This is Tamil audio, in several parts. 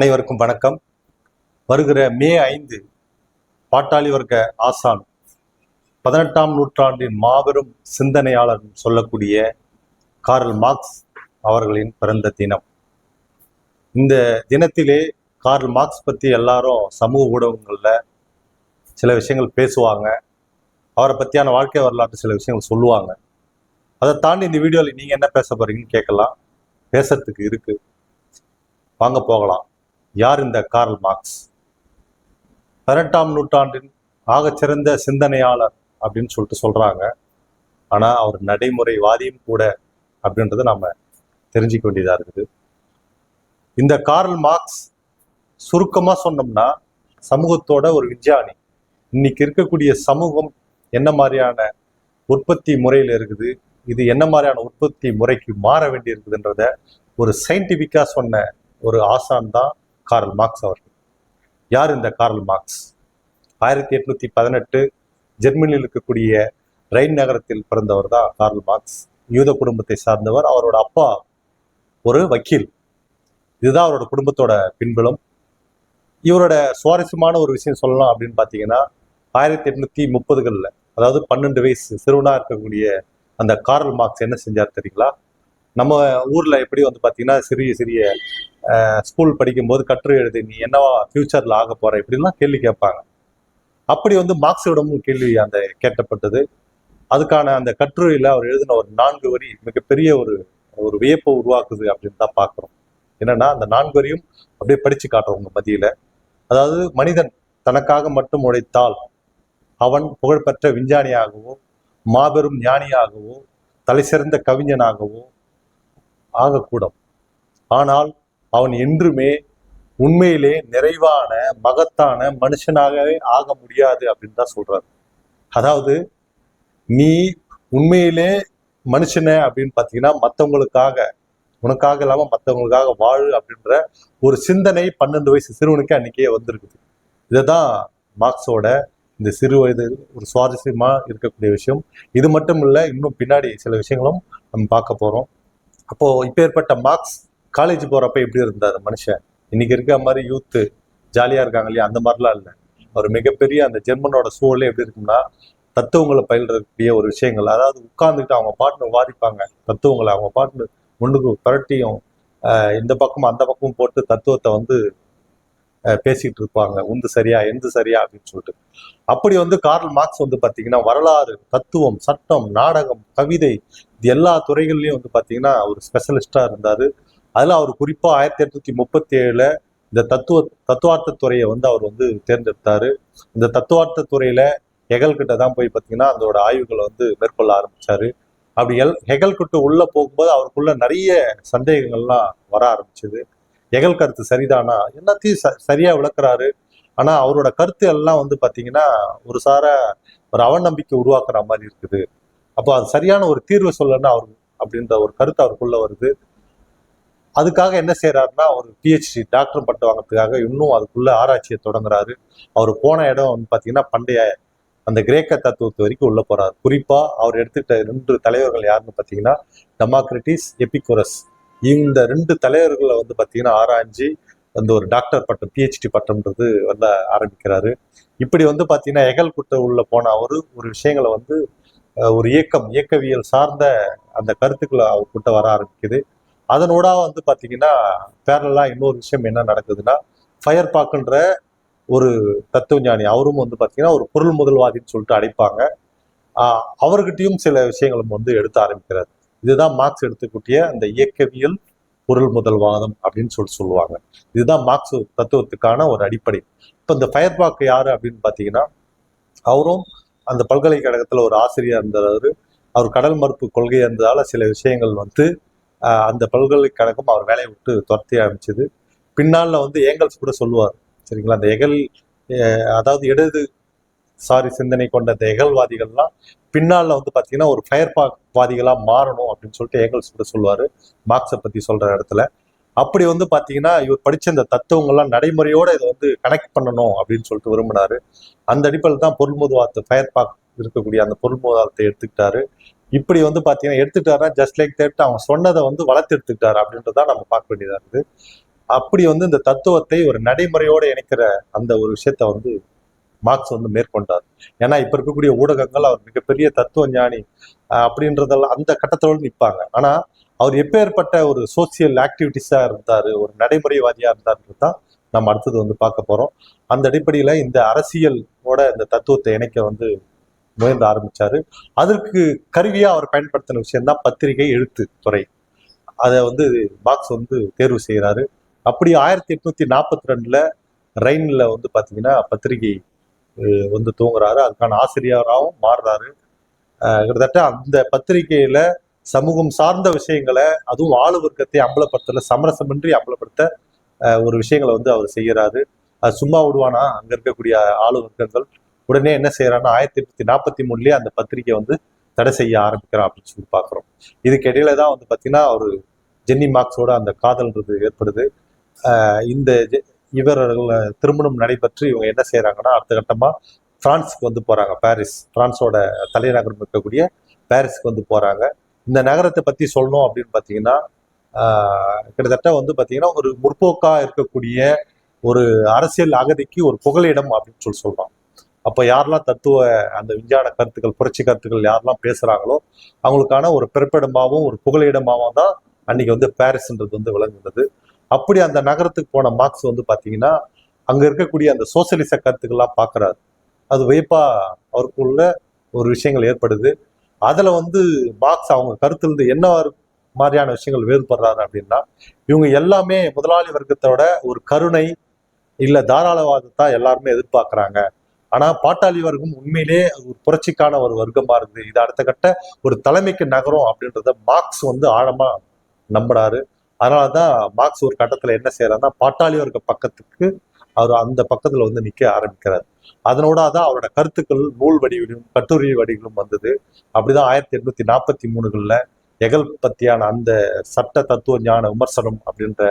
அனைவருக்கும் வணக்கம். வருகிற மே ஐந்து பாட்டாளி வர்க்க ஆசான் பதினெட்டாம் நூற்றாண்டின் மாபெரும் சிந்தனையாளர் சொல்லக்கூடிய கார்ல் மார்க்ஸ் அவர்களின் பிறந்த தினம். இந்த தினத்திலே கார்ல் மார்க்ஸ் பற்றி எல்லாரும் சமூக ஊடகங்களில் சில விஷயங்கள் பேசுவாங்க. அவரை பற்றியான வாழ்க்கை வரலாற்று சில விஷயங்கள் சொல்லுவாங்க. அதை தாண்டி இந்த வீடியோவில் நீங்கள் என்ன பேச போகிறீங்கன்னு கேட்கலாம். பேசுறதுக்கு இருக்குது வாங்க போகலாம். யார் இந்த கார்ல் மார்க்ஸ்? பதினெட்டாம் நூற்றாண்டின் ஆகச்சிறந்த சிந்தனையாளர் அப்படின்னு சொல்லிட்டு சொல்றாங்க. ஆனால் அவர் நடைமுறைவாதியும் கூட அப்படின்றத நம்ம தெரிஞ்சுக்க வேண்டியதாக இருக்குது. இந்த கார்ல் மார்க்ஸ் சுருக்கமாக சொன்னோம்னா சமூகத்தோட ஒரு விஞ்ஞானி. இன்னைக்கு இருக்கக்கூடிய சமூகம் என்ன மாதிரியான உற்பத்தி முறையில் இருக்குது? இது என்ன மாதிரியான உற்பத்தி முறைக்கு மாற வேண்டி இருக்குதுன்றத ஒரு சயின்டிஃபிக்காக சொன்ன ஒரு ஆசான் தான் கார்ல் மார்க்ஸ் அவர்கள். யார் இந்த கார்ல் மார்க்ஸ்? ஆயிரத்தி எட்நூத்தி பதினெட்டு ஜெர்மனியில் இருக்கக்கூடிய ரைன் நகரத்தில் பிறந்தவர் தான் கார்ல் மார்க்ஸ். யூத குடும்பத்தை சார்ந்தவர். அவரோட அப்பா ஒரு வக்கீல். இதுதான் அவரோட குடும்பத்தோட பின்புலம். இவரோட சுவாரஸ்யமான ஒரு விஷயம் சொல்லலாம் அப்படின்னு பார்த்தீங்கன்னா ஆயிரத்தி எட்நூத்தி முப்பதுகளில் அதாவது பன்னெண்டு வயசு சிறுவனா இருக்கக்கூடிய அந்த கார்ல் மார்க்ஸ் என்ன செஞ்சார் தெரியுங்களா? நம்ம ஊர்ல எப்படி வந்து பாத்தீங்கன்னா சிறிய சிறிய ஸ்கூல் படிக்கும்போது கட்டுரை எழுதி நீ என்னவா ஃபியூச்சரில் ஆக போகிற இப்படிலாம் கேள்வி கேட்பாங்க. அப்படி வந்து மார்க்ஸிடமும் கேள்வி அந்த கேட்கப்பட்டது. அதுக்கான அந்த கட்டுரையில் அவர் எழுதின ஒரு நான்கு வரி மிகப்பெரிய ஒரு ஒரு வியப்பை உருவாக்குது அப்படின்னு தான் பார்க்குறோம். என்னன்னா அந்த நான்கு வரியும் அப்படியே படித்து காட்டுறவங்க உங்க அதாவது மனிதன் தனக்காக மட்டும் உழைத்தால் அவன் புகழ்பெற்ற விஞ்ஞானியாகவோ மாபெரும் ஞானியாகவோ தலைசிறந்த கவிஞனாகவோ ஆகக்கூடும். ஆனால் அவன் என்றுமே உண்மையிலே நிறைவான மகத்தான மனுஷனாகவே ஆக முடியாது அப்படின்னு தான் சொல்றாரு. அதாவது நீ உண்மையிலே மனுஷன அப்படின்னு பார்த்தீங்கன்னா மற்றவங்களுக்காக உனக்காக இல்லாமல் மற்றவங்களுக்காக வாழு அப்படின்ற ஒரு சிந்தனை பன்னெண்டு வயசு சிறுவனுக்கு அன்னைக்கே வந்திருக்குது. இதுதான் மார்க்ஸோட இந்த சிறு வயது ஒரு சுவாரஸ்யமாக இருக்கக்கூடிய விஷயம். இது மட்டும் இல்லை இன்னும் பின்னாடி சில விஷயங்களும் நம்ம பார்க்க போகிறோம் அப்போது இப்பேற்பட்ட மார்க்ஸ் காலேஜ் போகிறப்ப எப்படி இருந்தார் மனுஷன்? இன்னைக்கு இருக்க மாதிரி யூத்து ஜாலியாக இருக்காங்க இல்லையா? அந்த மாதிரிலாம் இல்லை. ஒரு மிகப்பெரிய அந்த ஜெர்மனோட சூழலே எப்படி இருக்கும்னா தத்துவங்களை பயில்றக்கூடிய ஒரு விஷயங்கள். அதாவது உட்கார்ந்துக்கிட்டு அவங்க பாட்டுன்னு வாதிப்பாங்க. தத்துவங்களை அவங்க பாட்டுன்னு முன்னுக்கு புரட்டியும் இந்த பக்கம் அந்த பக்கமும் போட்டு தத்துவத்தை வந்து பேசிகிட்டு இருப்பாங்க. உந்து சரியா எந்து சரியா அப்படின்னு சொல்லிட்டு. அப்படி வந்து கார்ல் மார்க்ஸ் வந்து பார்த்தீங்கன்னா வரலாறு தத்துவம் சட்டம் நாடகம் கவிதை இது எல்லா துறைகள்லையும் வந்து பார்த்தீங்கன்னா ஒரு ஸ்பெஷலிஸ்டாக இருந்தார். அதில் அவர் குறிப்பாக ஆயிரத்தி எட்நூத்தி முப்பத்தி ஏழில் இந்த தத்துவ தத்துவார்த்த துறையை வந்து அவர் வந்து தேர்ந்தெடுத்தார். இந்த தத்துவார்த்த துறையில் ஹெகல்கிட்ட தான் போய் பார்த்தீங்கன்னா அதோட ஆய்வுகளை வந்து மேற்கொள்ள ஆரம்பித்தார் அப்படி எல் ஹெகல்கிட்ட உள்ளே போகும்போது அவருக்குள்ள நிறைய சந்தேகங்கள்லாம் வர ஆரம்பிச்சது. ஹெகல் கருத்து சரிதானா? எல்லாத்தையும் ச- சரியாக விளக்குறாரு. ஆனால் அவரோட கருத்து எல்லாம் வந்து பார்த்தீங்கன்னா ஒரு சார ஒரு அவநம்பிக்கை உருவாக்குற மாதிரி இருக்குது. அப்போ அது சரியான ஒரு தீர்வு சொல்லணும்னா அவர் அப்படின்ற ஒரு கருத்து அவருக்குள்ளே வருது. அதுக்காக என்ன செய்கிறாருன்னா ஒரு பிஹெச்டி டாக்டர் பட்டம் வாங்குறதுக்காக இன்னும் அதுக்குள்ள ஆராய்ச்சியை தொடங்குறாரு. அவர் போன இடம் வந்து பார்த்தீங்கன்னா பண்டைய அந்த கிரேக்க தத்துவத்து வரைக்கும் உள்ள போறாரு. குறிப்பா அவர் எடுத்துக்கிட்ட ரெண்டு தலைவர்கள் யாருன்னு பார்த்தீங்கன்னா டெமோக்ரட்டிஸ் எபிகுரஸ். இந்த ரெண்டு தலைவர்களை வந்து பார்த்தீங்கன்னா ஆராய்ஞ்சு அந்த ஒரு டாக்டர் பட்டம் பிஹெச்டி பட்டம்ன்றது வந்து ஆரம்பிக்கிறாரு. இப்படி வந்து பார்த்தீங்கன்னா எகல் குட்ட உள்ள போன அவரு ஒரு விஷயங்களை வந்து ஒரு இயக்கம் இயக்கவியல் சார்ந்த அந்த கருத்துக்களை அவர்கிட்ட வர ஆரம்பிக்குது. அதனோட வந்து பார்த்தீங்கன்னா பேரலா இன்னொரு விஷயம் என்ன நடக்குதுன்னா ஃபயர் பாக்குன்ற ஒரு தத்துவஞானி அவரும் வந்து பார்த்தீங்கன்னா ஒரு பொருள் முதல்வாதின்னு சொல்லிட்டு அடைப்பாங்க அவர்கிட்டையும் சில விஷயங்களும் வந்து எடுத்து ஆரம்பிக்கிறார். இதுதான் மார்க்ஸ் எடுத்துக்கூடிய அந்த இயக்கவியல் பொருள் முதல்வாதம் அப்படின்னு சொல்லிட்டு சொல்லுவாங்க. இதுதான் மார்க்ஸ் தத்துவத்துக்கான ஒரு அடிப்படை. இப்போ இந்த ஃபயர் பாக்கு யார் அப்படின்னு பார்த்தீங்கன்னா அவரும் அந்த பல்கலைக்கழகத்தில் ஒரு ஆசிரியர் இருந்தவர். அவர் கடல் மறுப்பு கொள்கை இருந்ததால் சில விஷயங்கள் வந்து அந்த பல்கலைக்கழகம் அவர் வேலையை விட்டு துரத்தி ஆரம்பிச்சது. பின்னால் வந்து ஏங்கல்ஸ் கூட சொல்லுவார் சரிங்களா? அந்த எகல் அதாவது இடது சாரி சிந்தனை கொண்ட அந்த எகல்வாதிகள்லாம் பின்னால் வந்து பாத்தீங்கன்னா ஒரு ஃபயர் வாதிகளாக வாதிகளா மாறணும் அப்படின்னு சொல்லிட்டு ஏங்கல்ஸ் கூட சொல்லுவாரு மார்க்ஸை பத்தி சொல்ற இடத்துல. அப்படி வந்து பாத்தீங்கன்னா இவர் படிச்ச இந்த தத்துவங்கள்லாம் நடைமுறையோட இதை வந்து கனெக்ட் பண்ணணும் அப்படின்னு சொல்லிட்டு விரும்பினாரு. அந்த அடிப்படையில் தான் பொருள்முதுவாதத்தை ஃபயர் பாக் இருக்கக்கூடிய அந்த பொருள்முதுவாதத்தை எடுத்துக்கிட்டாரு. இப்படி வந்து பார்த்தீங்கன்னா எடுத்துட்டாருன்னா ஜஸ்ட் லைக் தேட் அவன் சொன்னதை வந்து வளர்த்து எடுத்துக்கிட்டாரு அப்படின்றத நம்ம பார்க்க வேண்டியதாக இருக்குது. அப்படி வந்து இந்த தத்துவத்தை ஒரு நடைமுறையோடு இணைக்கிற அந்த ஒரு விஷயத்த வந்து மார்க்ஸ் வந்து மேற்கொண்டார். ஏன்னா இப்போ இருக்கக்கூடிய ஊடகங்கள் அவர் மிகப்பெரிய தத்துவ ஞானி அப்படின்றதெல்லாம் அந்த கட்டத்தோடு நிற்பாங்க. ஆனால் அவர் எப்பேற்பட்ட ஒரு சோசியல் ஆக்டிவிட்டிஸாக இருந்தார் ஒரு நடைமுறைவாதியாக இருந்தார்ன்றது தான் நம்ம அடுத்தது வந்து பார்க்க போகிறோம் அந்த அடிப்படையில் இந்த அரசியலோட இந்த தத்துவத்தை இணைக்க வந்து முயன்று ஆரம்பிச்சாரு. அதற்கு கருவியா அவர் பயன்படுத்தின விஷயம்தான் பத்திரிகை எழுத்து துறை. அதை வந்து பாக்ஸ் வந்து தேர்வு செய்கிறாரு அப்படி ஆயிரத்தி எட்நூத்தி நாற்பத்தி ரெண்டுல ரெயின்ல வந்து பாத்தீங்கன்னா பத்திரிகை வந்து தூங்குறாரு அதுக்கான ஆசிரியராகவும் மாறுறாரு. கிட்டத்தட்ட அந்த பத்திரிகையில சமூகம் சார்ந்த விஷயங்களை அதுவும் ஆளு வர்க்கத்தை அம்பலப்படுத்தல சமரசமின்றி அம்பலப்படுத்த ஒரு விஷயங்களை வந்து அவர் செய்யறாரு அது சும்மா விடுவானா? அங்க இருக்கக்கூடிய ஆளு வர்க்கங்கள் உடனே என்ன செய்யறான்னா ஆயிரத்தி எட்நூத்தி நாற்பத்தி மூணுலயே அந்த பத்திரிகை வந்து தடை செய்ய ஆரம்பிக்கிறான் அப்படின்னு சொல்லி பாக்குறோம் இதுக்கு இடையில தான் வந்து பாத்தீங்கன்னா ஒரு ஜென்னி மார்க்ஸோட அந்த காதல்ன்றது ஏற்படுது. இந்த இவர்கள் திருமணம் நடைபெற்று இவங்க என்ன செய்யறாங்கன்னா அடுத்த கட்டமா பிரான்ஸுக்கு வந்து போறாங்க. பாரிஸ் பிரான்ஸோட தலைநகரம் இருக்கக்கூடிய பாரிஸ்க்கு வந்து போறாங்க. இந்த நகரத்தை பத்தி சொல்லணும் அப்படின்னு பாத்தீங்கன்னா கிட்டத்தட்ட வந்து பாத்தீங்கன்னா ஒரு முற்போக்கா இருக்கக்கூடிய ஒரு அரசியல் அகதிக்கு ஒரு புகலிடம் அப்படின்னு சொல்லி சொல்றோம். அப்போ யாரெல்லாம் தத்துவ அந்த விஞ்ஞான கருத்துக்கள் புரட்சி கருத்துக்கள் யாரெல்லாம் பேசுகிறாங்களோ அவங்களுக்கான ஒரு பிறப்பிடமாகவும் ஒரு புகழிடமாகவும் தான் அன்னைக்கு வந்து பாரிஸ்ன்றது வந்து விளங்குகிறது. அப்படி அந்த நகரத்துக்கு போன மார்க்ஸ் வந்து பார்த்தீங்கன்னா அங்கே இருக்கக்கூடிய அந்த சோசியலிச கருத்துக்கள்லாம் பார்க்குறாரு அது வைப்பா அவருக்குள்ள ஒரு விஷயங்கள் ஏற்படுது. அதில் வந்து மார்க்ஸ் அவங்க கருத்துலேருந்து என்ன மாதிரியான விஷயங்கள் வேறுபடுறாரு அப்படின்னா இவங்க எல்லாமே முதலாளி வர்க்கத்தோட ஒரு கருணை இல்லை தாராளவாதத்தை எல்லாருமே எதிர்பார்க்குறாங்க. ஆனா பாட்டாளி வர்க்கம் உண்மையிலே ஒரு புரட்சிக்கான ஒரு வர்க்கமா இருக்குது இது அடுத்த கட்ட ஒரு தலைமைக்கு நகரம் அப்படின்றத மார்க்ஸ் வந்து ஆழமா நம்புறாரு. அதனாலதான் மார்க்ஸ் ஒரு கட்டத்துல என்ன செய்யறாருன்னா பாட்டாளி வர்க்க பக்கத்துக்கு அவர் அந்த பக்கத்துல வந்து நிக்க ஆரம்பிக்கிறார். அதனோட தான் அவரோட கருத்துக்கள் நூல் வடிவிலும் கட்டுரை வடிவிலும் வந்தது. அப்படிதான் ஆயிரத்தி எட்நூத்தி நாற்பத்தி மூணுகள்ல எகல் பத்தியான அந்த சட்ட தத்துவ ஞான விமர்சனம் அப்படின்ற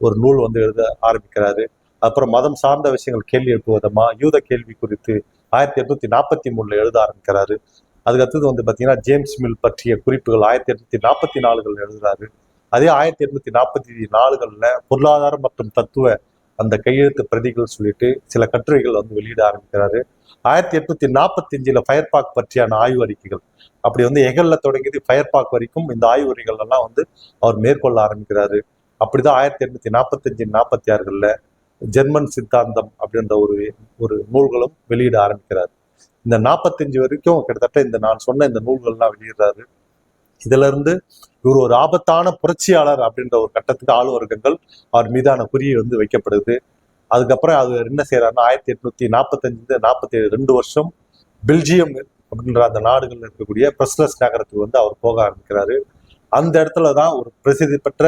ஒரு நூல் வந்து எழுத ஆரம்பிக்கிறாரு. அப்புறம் மதம் சார்ந்த விஷயங்கள் கேள்வி எழுப்புவதமா யூத கேள்வி குறித்து ஆயிரத்தி எட்நூத்தி நாற்பத்தி மூணுல எழுத ஆரம்பிக்கிறாரு. அதுக்கு அடுத்தது வந்து பார்த்தீங்கன்னா ஜேம்ஸ் மில் பற்றிய குறிப்புகள் ஆயிரத்தி எட்நூத்தி நாற்பத்தி நாலுகள் எழுதுறாரு. அதே ஆயிரத்தி எட்நூத்தி நாற்பத்தி நாலுகள்ல பொருளாதாரம் மற்றும் தத்துவ அந்த கையெழுத்து பிரதிகள் சொல்லிட்டு சில கட்டுரைகள் வந்து வெளியிட ஆரம்பிக்கிறாரு. ஆயிரத்தி எட்நூத்தி நாற்பத்தி அஞ்சுல ஃபயர்பாக் பற்றியான ஆய்வு அறிக்கைகள். அப்படி வந்து எகல்ல தொடங்கியது ஃபயர்பாக் வரைக்கும் இந்த ஆய்வு அறிக்கைகள் எல்லாம் வந்து அவர் மேற்கொள்ள ஆரம்பிக்கிறாரு. அப்படிதான் ஆயிரத்தி எட்நூத்தி நாற்பத்தஞ்சு நாற்பத்தி ஆறுகள்ல ஜெர்மன் சித்தாந்தம் அப்படின்ற ஒரு ஒரு நூல்களும் வெளியிட ஆரம்பிக்கிறார். இந்த நாற்பத்தஞ்சு வரைக்கும் கிட்டத்தட்ட இந்த நான் சொன்ன இந்த நூல்கள்லாம் வெளியிடுறாரு. இதுல இருந்து இவர் ஒரு ஆபத்தான புரட்சியாளர் அப்படின்ற ஒரு கட்டத்துக்கு ஆளு வர்க்கங்கள் அவர் மீதான குறியை வந்து வைக்கப்படுது. அதுக்கப்புறம் அவர் என்ன செய்யறாருன்னா ஆயிரத்தி எட்நூத்தி நாற்பத்தஞ்சு நாற்பத்தி ரெண்டு வருஷம் பெல்ஜியம் அப்படின்ற அந்த நாடுகள்ல இருக்கக்கூடிய பிரஸ்லஸ் நகரத்துக்கு வந்து அவர் போக ஆரம்பிக்கிறாரு. அந்த இடத்துல தான் ஒரு பிரசித்தி பெற்ற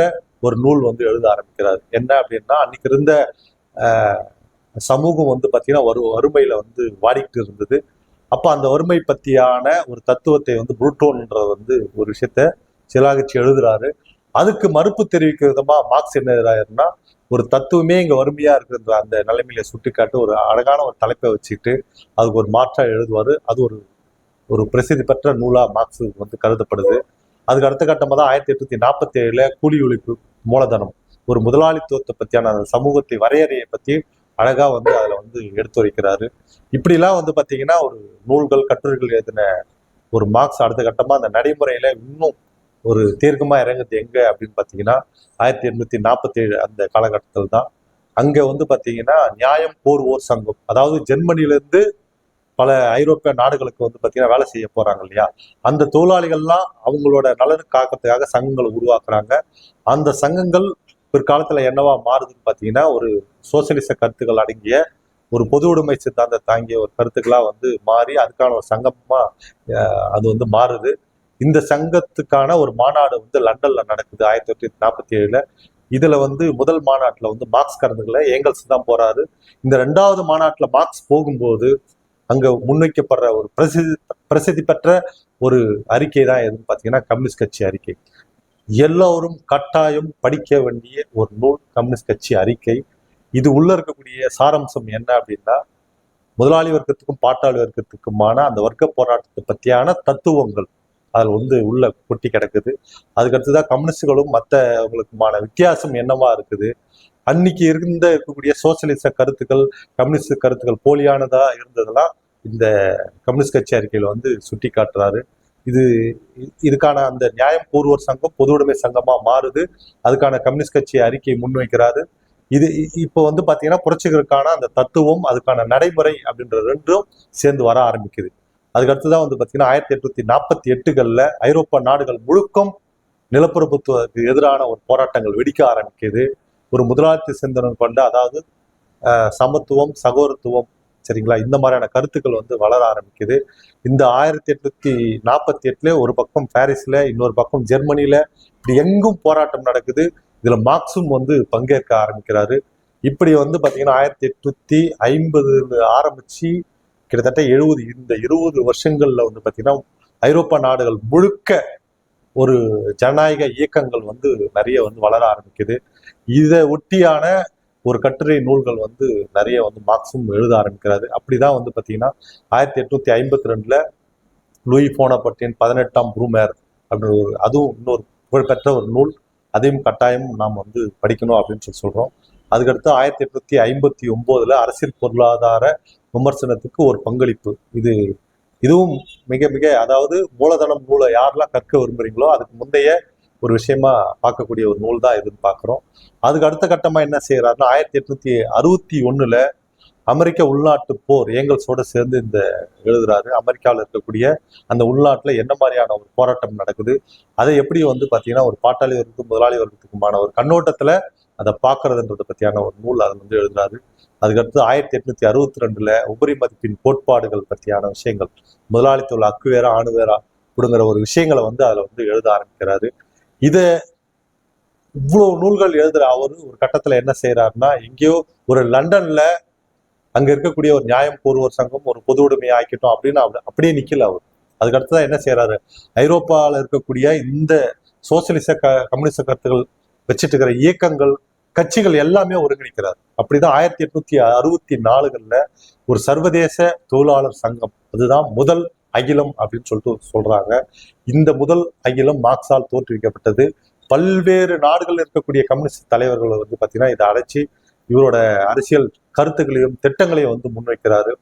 ஒரு நூல் வந்து எழுத ஆரம்பிக்கிறார். என்ன அப்படின்னா அன்னைக்கு இருந்த சமூகம் வந்து பார்த்தீங்கன்னா வறு வறுமையில் வந்து வாடிக்கிட்டு இருந்தது. அப்போ அந்த வறுமை பற்றியான ஒரு தத்துவத்தை வந்து புரூட்டோன்ற வந்து ஒரு விஷயத்த சிலாகிச்சு எழுதுறாரு. அதுக்கு மறுப்பு தெரிவிக்கிற விதமாக மார்க்ஸ் என்ன எழுதுறாருன்னா ஒரு தத்துவமே இங்கே வறுமையாக இருக்கிற அந்த நிலைமையில சுட்டிக்காட்டு ஒரு அழகான ஒரு தலைப்பை வச்சுக்கிட்டு அதுக்கு ஒரு மாற்றாக எழுதுவார். அது ஒரு ஒரு பிரசித்தி பெற்ற நூலாக மார்க்ஸ் வந்து கருதப்படுது. அதுக்கு அடுத்த கட்டமாக தான் ஆயிரத்தி எட்நூத்தி நாற்பத்தி ஏழில் கூலி ஒழிப்பு மூலதனம் ஒரு முதலாளித்துவத்தை பற்றியான அந்த சமூகத்தை வரையறையை பற்றி அழகாக வந்து அதில் வந்து எடுத்துரைக்கிறாரு. இப்படிலாம் வந்து பார்த்தீங்கன்னா ஒரு நூல்கள் கட்டுரைகள் எழுதின ஒரு மார்க்ஸ் அடுத்த கட்டமாக அந்த நடைமுறையில் இன்னும் ஒரு தீர்க்கமாக இறங்குது எங்கே அப்படின்னு பார்த்தீங்கன்னா ஆயிரத்தி எண்ணூற்றி நாற்பத்தி ஏழு அந்த காலகட்டத்தில் தான். அங்கே வந்து பார்த்தீங்கன்னா நியாயம் போர் ஓர் சங்கம். அதாவது ஜெர்மனிலேருந்து பல ஐரோப்பிய நாடுகளுக்கு வந்து பார்த்தீங்கன்னா வேலை செய்ய போகிறாங்க இல்லையா? அந்த தொழிலாளிகள்லாம் அவங்களோட நலனுக்கு சங்கங்களை உருவாக்குறாங்க. அந்த சங்கங்கள் பிற்காலத்துல என்னவா மாறுதுன்னு பாத்தீங்கன்னா ஒரு சோசியலிச கருத்துக்கள் அடங்கிய ஒரு பொது உடைமை சித்தாந்த தாங்கிய ஒரு கருத்துக்களா வந்து மாறி அதுக்கான ஒரு சங்கமா அஹ், அது வந்து மாறுது. இந்த சங்கத்துக்கான ஒரு மாநாடு வந்து லண்டன்ல நடக்குது ஆயிரத்தி தொள்ளாயிரத்தி நாற்பத்தி ஏழுல இதுல வந்து முதல் மாநாட்டில் வந்து மார்க்ஸ் கலந்துக்கல ஏங்கல்ஸ் தான் போறாரு. இந்த ரெண்டாவது மாநாட்டில் மார்க்ஸ் போகும்போது அங்க முன்வைக்கப்படுற ஒரு பிரசித்தி பிரசித்தி பெற்ற ஒரு அறிக்கை தான் எதுன்னு பார்த்தீங்கன்னா கம்யூனிஸ்ட் கட்சி அறிக்கை. எல்லோரும் கட்டாயம் படிக்க வேண்டிய ஒரு நூல் கம்யூனிஸ்ட் கட்சி அறிக்கை. இது உள்ள இருக்கக்கூடிய சாராம்சம் என்ன அப்படின்னா முதலாளி வர்க்கத்துக்கும் பாட்டாளி வர்க்கத்துக்குமான அந்த வர்க்க போராட்டத்தை பற்றியான தத்துவங்கள் அதில் வந்து உள்ள கொட்டி கிடக்குது. அதுக்கடுத்துதான் கம்யூனிஸ்டுகளும் மற்றவங்களுக்குமான வித்தியாசம் என்னவா இருக்குது? அன்னைக்கு இருந்த இருக்கக்கூடிய சோசியலிச கருத்துக்கள் கம்யூனிஸ்ட் கருத்துக்கள் போலியானதா இருந்ததெல்லாம் இந்த கம்யூனிஸ்ட் கட்சி அறிக்கையில் வந்து சுட்டி காட்டுறாரு இது இதுக்கான அந்த நியாயம் கூறுவோர் சங்கம் பொது உடைமை சங்கமா மாறுது. அதுக்கான கம்யூனிஸ்ட் கட்சி அறிக்கையை முன்வைக்கிறாரு. இது இ- இப்போ வந்து பாத்தீங்கன்னா புரட்சிகளுக்கான அந்த தத்துவம் அதுக்கான நடைமுறை அப்படின்ற ரெண்டும் சேர்ந்து வர ஆரம்பிக்குது. அதுக்கு அடுத்துதான் வந்து பாத்தீங்கன்னா ஆயிரத்தி எட்நூத்தி நாற்பத்தி எட்டுகள்ல ஐரோப்பா நாடுகள் முழுக்கும் நிலப்பிரபுத்துவத்துக்கு எதிரான ஒரு போராட்டங்கள் வெடிக்க ஆரம்பிக்குது. ஒரு முதலாளித்து சிந்தனை கொண்ட அதாவது சமத்துவம் சகோதரத்துவம் சரிங்களா? இந்த மாதிரியான கருத்துக்கள் வந்து வளர ஆரம்பிக்குது. இந்த ஆயிரத்தி எட்நூத்தி நாற்பத்தி எட்டுல ஒரு பக்கம் பாரிஸ்ல இன்னொரு பக்கம் ஜெர்மனியில இப்படி எங்கும் போராட்டம் நடக்குது. இதுல மார்க்ஸும் வந்து பங்கேற்க ஆரம்பிக்கிறாரு. இப்படி வந்து பாத்தீங்கன்னா ஆயிரத்தி எட்நூத்தி ஐம்பதுல ஆரம்பிச்சு கிட்டத்தட்ட எழுபது இந்த இருபது வருஷங்கள்ல வந்து பாத்தீங்கன்னா ஐரோப்பா நாடுகள் முழுக்க ஒரு ஜனநாயக இயக்கங்கள் வந்து நிறைய வந்து வளர ஆரம்பிக்குது. இதை ஒட்டியான ஒரு கட்டுரை நூல்கள் வந்து நிறைய வந்து மார்க்ஸும் எழுத ஆரம்பிக்கிறாரு. அப்படிதான் வந்து பார்த்தீங்கன்னா ஆயிரத்தி எட்நூத்தி ஐம்பத்தி ரெண்டுல லூயி போனபட்டின் பதினெட்டாம் ப்ரூமேர் அப்படின்ற ஒரு அதுவும் இன்னொரு புகழ்பெற்ற ஒரு நூல். அதையும் கட்டாயம் நாம் வந்து படிக்கணும் அப்படின்னு சொல்லி சொல்றோம். அதுக்கடுத்து ஆயிரத்தி எட்நூத்தி ஐம்பத்தி ஒன்பதுல அரசியல் பொருளாதார விமர்சனத்துக்கு ஒரு பங்களிப்பு. இது இதுவும் மிக மிக அதாவது மூலதனம் நூலை யாரெல்லாம் கற்க விரும்புறீங்களோ அதுக்கு முந்தைய ஒரு விஷயமா பார்க்கக்கூடிய ஒரு நூல் தான் இதுன்னு பார்க்குறோம். அதுக்கு அடுத்த கட்டமாக என்ன செய்கிறாருன்னா ஆயிரத்தி எட்நூத்தி அறுபத்தி ஒன்றில் அமெரிக்க உள்நாட்டு போர் ஏங்கல்ஸோடு சேர்ந்து இந்த எழுதுறாரு. அமெரிக்காவில் இருக்கக்கூடிய அந்த உள்நாட்டில் என்ன மாதிரியான ஒரு போராட்டம் நடக்குது அதை எப்படி வந்து பார்த்தீங்கன்னா ஒரு பாட்டாளி வர்க்கத்துக்கும் முதலாளி வர்க்கத்துக்குமான ஒரு கண்ணோட்டத்தில் அதை பார்க்கறதுன்றத பற்றியான ஒரு நூல் அதில் வந்து எழுதுறாரு. அதுக்கடுத்து ஆயிரத்தி எட்நூத்தி அறுபத்தி ரெண்டுல உபரி மதிப்பின் கோட்பாடுகள் பற்றியான விஷயங்கள் முதலாளித்துவ அக்குவேரா ஆணுவேரா அப்படிங்கிற ஒரு விஷயங்களை வந்து அதில் வந்து எழுத ஆரம்பிக்கிறாரு. இதை இவ்வளவு நூல்கள் எழுதுகிற அவரு ஒரு கட்டத்துல என்ன செய்யறாருன்னா எங்கேயோ ஒரு லண்டன்ல அங்க இருக்கக்கூடிய ஒரு நியாயம் கூறுவோர் சங்கம் ஒரு பொது உடைமை ஆக்கிட்டோம் அப்படின்னு அவரு அப்படியே நிற்கல அவர். அதுக்கு தான் என்ன செய்யறாரு ஐரோப்பாவில் இருக்கக்கூடிய இந்த சோசியலிச க கம்யூனிஸ்ட கருத்துக்கள் வச்சுட்டு இருக்கிற இயக்கங்கள் கட்சிகள் எல்லாமே ஒருங்கிணைக்கிறார். அப்படிதான் ஆயிரத்தி எட்நூத்தி அறுபத்தி நாலுகள்ல ஒரு சர்வதேச தொழிலாளர் சங்கம். அதுதான் முதல் அகிலம் அப்படின்னு சொல்லிட்டு சொல்றாங்க. இந்த முதல் அகிலம் மார்க்ஸால் தோற்றுவிக்கப்பட்டது. பல்வேறு நாடுகளில் இருக்கக்கூடிய கம்யூனிஸ்ட் தலைவர்கள் வந்து பார்த்தீங்கன்னா இதை அழைச்சி இவரோட அரசியல் கருத்துக்களையும் திட்டங்களையும் வந்து முன்வைக்கிறாரு.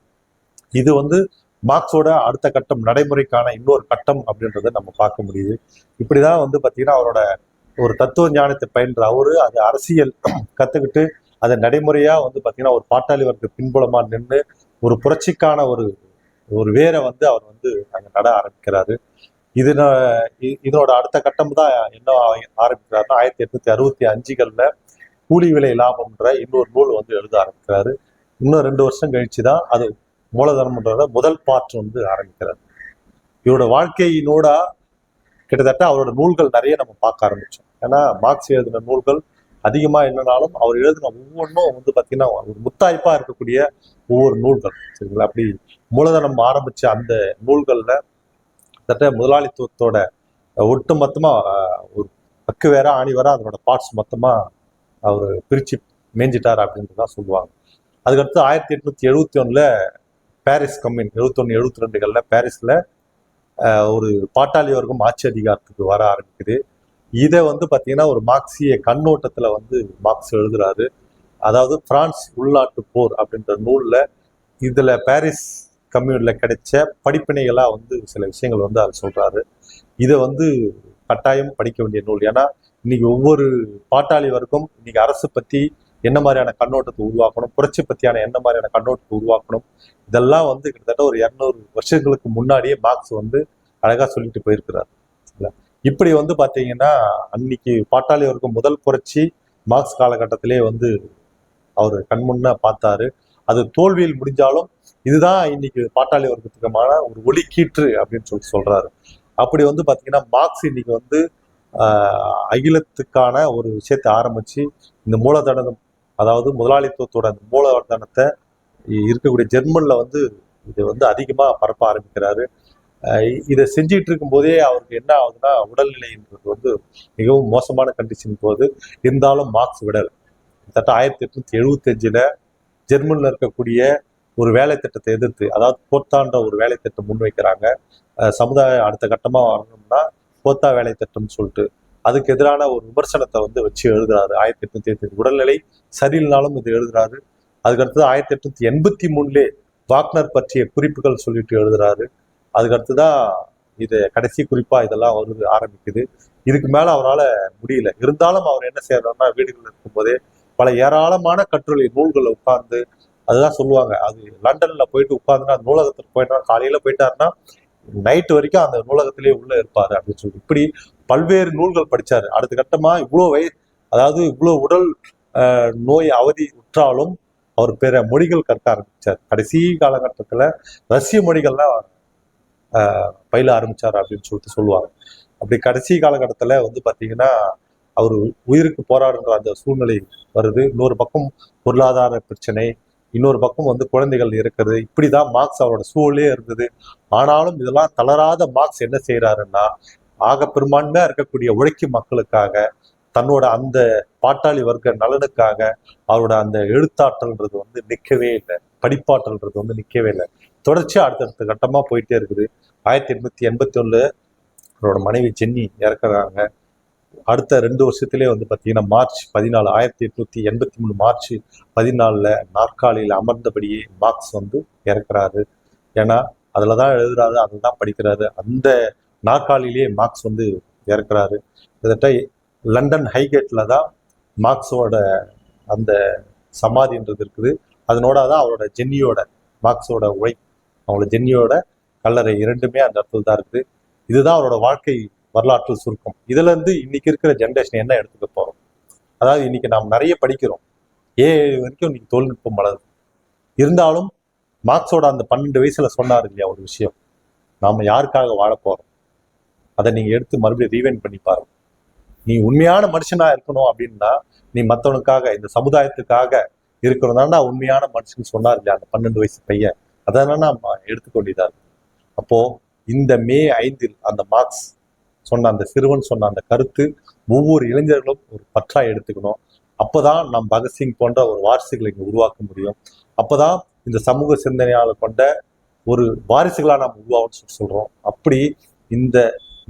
இது வந்து மார்க்ஸோட அடுத்த கட்டம் நடைமுறைக்கான இன்னொரு கட்டம் அப்படின்றத நம்ம பார்க்க முடியுது. இப்படிதான் வந்து பார்த்தீங்கன்னா அவரோட ஒரு தத்துவ ஞானத்தை பயின்ற அவரு அது அரசியல் கத்துக்கிட்டு அதை நடைமுறையா வந்து பார்த்தீங்கன்னா ஒரு பாட்டாளி வர்க்க பின்புலமா நின்று ஒரு புரட்சிக்கான ஒரு ஒரு வேரை வந்து அவர் வந்து அங்கே நட ஆரம்பிக்கிறாரு. இது இதனோட அடுத்த கட்டம் தான் என்ன ஆரம்பிக்கிறாருன்னா ஆயிரத்தி எட்நூத்தி அறுபத்தி அஞ்சுகள்ல கூலி விலை லாபம்ன்ற இன்னொரு நூல் வந்து எழுத ஆரம்பிக்கிறாரு. இன்னும் ரெண்டு வருஷம் கழிச்சு தான் அது மூலதனம்ன்றத முதல் பார்ட் வந்து ஆரம்பிக்கிறார். இவரோட வாழ்க்கையினோட கிட்டத்தட்ட அவரோட நூல்கள் நிறைய நம்ம பார்க்க ஆரம்பிச்சோம். ஏன்னா மார்க்ஸ் எழுதின நூல்கள் அதிகமா என்னனாலும் அவர் எழுதின ஒவ்வொன்றும் வந்து பாத்தீங்கன்னா ஒரு முத்தாய்ப்பா இருக்கக்கூடிய ஒவ்வொரு நூல்கள் சரிங்களா? அப்படி மூலதனம் ஆரம்பிச்ச அந்த நூல்கள்ல கிட்டத்தட்ட முதலாளித்துவத்தோட ஒட்டு மொத்தமா ஒரு பக்கு வேற ஆணி வேற அதனோட பார்ட்ஸ் மொத்தமா அவர் பிரிச்சு மேய்ஞ்சிட்டார் அப்படின்ட்டு தான் சொல்லுவாங்க. அதுக்கடுத்து ஆயிரத்தி எட்நூத்தி எழுபத்தி ஒண்ணுல பாரிஸ் கம்யூன் எழுபத்தொன்னு எழுபத்தி ரெண்டுகள்ல பாரிஸ்ல ஒரு பாட்டாளி வர்க்கம் ஆட்சி அதிகாரத்துக்கு வர ஆரம்பிக்குது. இதை வந்து பார்த்தீங்கன்னா ஒரு மார்க்சிய கண்ணோட்டத்தில் வந்து மார்க்ஸ் எழுதுறாரு. அதாவது பிரான்ஸ் உள்நாட்டு போர் அப்படின்ற நூலில் இதில் பாரிஸ் கம்யூனில் கிடைச்ச படிப்பினைகளாக வந்து சில விஷயங்கள் வந்து அவர் சொல்கிறாரு இதை வந்து கட்டாயம் படிக்க வேண்டிய நூல். ஏன்னா இன்னைக்கு ஒவ்வொரு பாட்டாளி வர்க்கம் இன்னைக்கு அரசு பற்றி என்ன மாதிரியான கண்ணோட்டத்தை உருவாக்கணும் புரட்சி பற்றியான என்ன மாதிரியான கண்ணோட்டத்தை உருவாக்கணும் இதெல்லாம் வந்து கிட்டத்தட்ட ஒரு இரநூறு வருஷங்களுக்கு முன்னாடியே மார்க்ஸ் வந்து அழகாக சொல்லிட்டு போயிருக்கிறார். இப்படி வந்து பார்த்தீங்கன்னா அன்னைக்கு பாட்டாளி வர்க்கம் முதல் புரட்சி மார்க்ஸ் காலகட்டத்திலே வந்து அவர் கண்முன்ன பார்த்தாரு. அது தோல்வியில் முடிஞ்சாலும் இதுதான் இன்னைக்கு பாட்டாளி வர்க்கத்துக்குமான ஒரு ஒளிக்கீற்று அப்படின்னு சொல்லி சொல்றாரு. அப்படி வந்து பார்த்தீங்கன்னா மார்க்ஸ் இன்னைக்கு வந்து அகிலத்துக்கான ஒரு விஷயத்தை ஆரம்பிச்சு இந்த மூலதனம் அதாவது முதலாளித்துவத்தோட அந்த மூலதனத்தை இருக்கக்கூடிய ஜெர்மனில் வந்து இது வந்து அதிகமாக பரப்ப ஆரம்பிக்கிறாரு. இதை செஞ்சிட்டு இருக்கும் போதே அவருக்கு என்ன ஆகுதுன்னா உடல்நிலைன்றது வந்து மிகவும் மோசமான கண்டிஷன் போகுது. இருந்தாலும் மார்க்ஸ் விடல். கிட்டத்தட்ட ஆயிரத்தி எட்நூத்தி எழுபத்தி அஞ்சுல இருக்கக்கூடிய ஒரு வேலை திட்டத்தை எதிர்த்து அதாவது போர்த்தான்ற ஒரு வேலை திட்டம் முன்வைக்கிறாங்க. சமுதாயம் அடுத்த கட்டமாக வரணும்னா போத்தா வேலை திட்டம்னு சொல்லிட்டு அதுக்கு எதிரான ஒரு விமர்சனத்தை வந்து வச்சு எழுதுறாரு ஆயிரத்தி எட்நூத்தி எழுபத்தி உடல்நிலை சரியில்லைனாலும் இது எழுதுறாரு. அதுக்கடுத்தது ஆயிரத்தி எட்நூத்தி எண்பத்தி மூணுலே வாக்னர் பற்றிய குறிப்புகள் சொல்லிட்டு எழுதுறாரு. அதுக்கடுத்து தான் இது கடைசி குறிப்பா இதெல்லாம் வருது ஆரம்பிக்குது. இதுக்கு மேல அவரால் முடியல. இருந்தாலும் அவர் என்ன செய்யறாருன்னா வீடுகளில் இருக்கும்போதே பல ஏராளமான கட்டுரை நூல்களை உட்கார்ந்து அதுதான் சொல்லுவாங்க. அது லண்டன்ல போயிட்டு உட்கார்ந்துனா நூலகத்துக்கு போயிட்டா காலையில போயிட்டாருன்னா நைட் வரைக்கும் அந்த நூலகத்திலேயே உள்ள இருப்பாரு அப்படின்னு சொல்லி. இப்படி பல்வேறு நூல்கள் படிச்சாரு. அடுத்த கட்டமா இவ்வளோ வய அதாவது இவ்வளோ உடல் நோய் அவதி உற்றாலும் அவர் பிற மொழிகள் கற்க ஆரம்பிச்சார். கடைசி காலகட்டத்துல ரஷ்ய மொழிகள்லாம் பயில ஆரம்பிச்சார் அப்படின்னு சொல்லிட்டு சொல்லுவாங்க. அப்படி கடைசி காலகட்டத்துல வந்து பாத்தீங்கன்னா அவர் உயிருக்கு போராடுன்ற அந்த சூழ்நிலை வருது. இன்னொரு பக்கம் பொருளாதார பிரச்சனை இன்னொரு பக்கம் வந்து குழந்தைகள் இருக்கிறது இப்படிதான் மார்க்ஸ் அவரோட சூழலே இருந்தது. ஆனாலும் இதெல்லாம் தளராத மார்க்ஸ் என்ன செய்யறாருன்னா ஆக பெரும்பான்மையா இருக்கக்கூடிய உழைக்கும் மக்களுக்காக தன்னோட அந்த பாட்டாளி வர்க்க நலனுக்காக அவரோட அந்த எழுத்தாற்றல்ன்றது வந்து நிற்கவே இல்லை. படிப்பாற்றல்ன்றது வந்து நிற்கவே இல்லை. தொடர்ச்சியாக அடுத்தடுத்த கட்டமாக போயிட்டே இருக்குது. ஆயிரத்தி எட்நூற்றி எண்பத்தி ஒன்று அவரோட மனைவி ஜென்னி இறக்குறாங்க. அடுத்த ரெண்டு வருஷத்துலேயே வந்து பார்த்தீங்கன்னா மார்ச் பதினாலு ஆயிரத்தி எட்நூற்றி எண்பத்தி மூணு மார்ச் பதினாலில் நாற்காலியில் அமர்ந்தபடியே மார்க்ஸ் வந்து இறக்குறாரு. ஏன்னா அதில் தான் எழுதுறாரு அதில் தான் படிக்கிறாரு. அந்த நாற்காலியிலேயே மார்க்ஸ் வந்து இறக்குறாரு. கிட்டத்தட்ட லண்டன் ஹைகேட்டில் தான் மார்க்ஸோட அந்த சமாதின்றது இருக்குது. அதனோட தான் அவரோட ஜென்னியோட மார்க்ஸோட உழை அவங்களோட ஜென்னியோட கல்லறை இரண்டுமே அந்த இடத்துல தான் இருக்குது. இதுதான் அவரோட வாழ்க்கை வரலாற்று சுருக்கம். இதுல இருந்து இன்னைக்கு இருக்கிற ஜென்ரேஷன் என்ன எடுத்துக்க போறோம்? அதாவது இன்னைக்கு நாம் நிறைய படிக்கிறோம். ஏ வரைக்கும் இன்னைக்கு தொழில்நுட்பம் வளருது. இருந்தாலும் மார்க்ஸோட அந்த பன்னெண்டு வயசுல சொன்னார் இல்லையா ஒரு விஷயம்? நாம யாருக்காக வாழ போறோம்? அதை நீங்க எடுத்து மறுபடியும் ரீவைன் பண்ணி பாருங்க. நீ உண்மையான மனுஷனா இருக்கணும் அப்படின்னா நீ மற்றவனுக்காக இந்த சமுதாயத்துக்காக இருக்கணும் தானே உண்மையான மனுஷன் சொன்னார் இல்லையா அந்த பன்னெண்டு வயசு பையன்? அதெல்லாம் நாம் எடுத்துக்கொண்டிதான். அப்போ இந்த மே ஐந்தில் அந்த மார்க்ஸ் சொன்ன அந்த சிறுவன் சொன்ன அந்த கருத்து ஒவ்வொரு இளைஞர்களும் ஒரு பற்றா எடுத்துக்கணும். அப்போதான் நம் பகத்சிங் போன்ற ஒரு வாரிசுகளை இங்கே உருவாக்க முடியும். அப்போதான் இந்த சமூக சிந்தனையாளர் கொண்ட ஒரு வாரிசுகளாக நாம் உருவாகும்னு சொல்லி சொல்கிறோம் அப்படி இந்த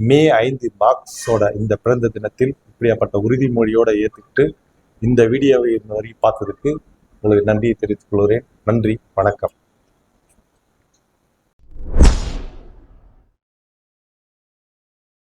மே ஐந்து மார்க்ஸோட இந்த பிறந்த தினத்தில் இப்படியாப்பட்ட உறுதிமொழியோடு ஏற்றுக்கிட்டு இந்த வீடியோவை இந்த வரைக்கும் பார்த்ததுக்கு உங்களுக்கு நன்றியை தெரிவித்துக் கொள்கிறேன். நன்றி வணக்கம்.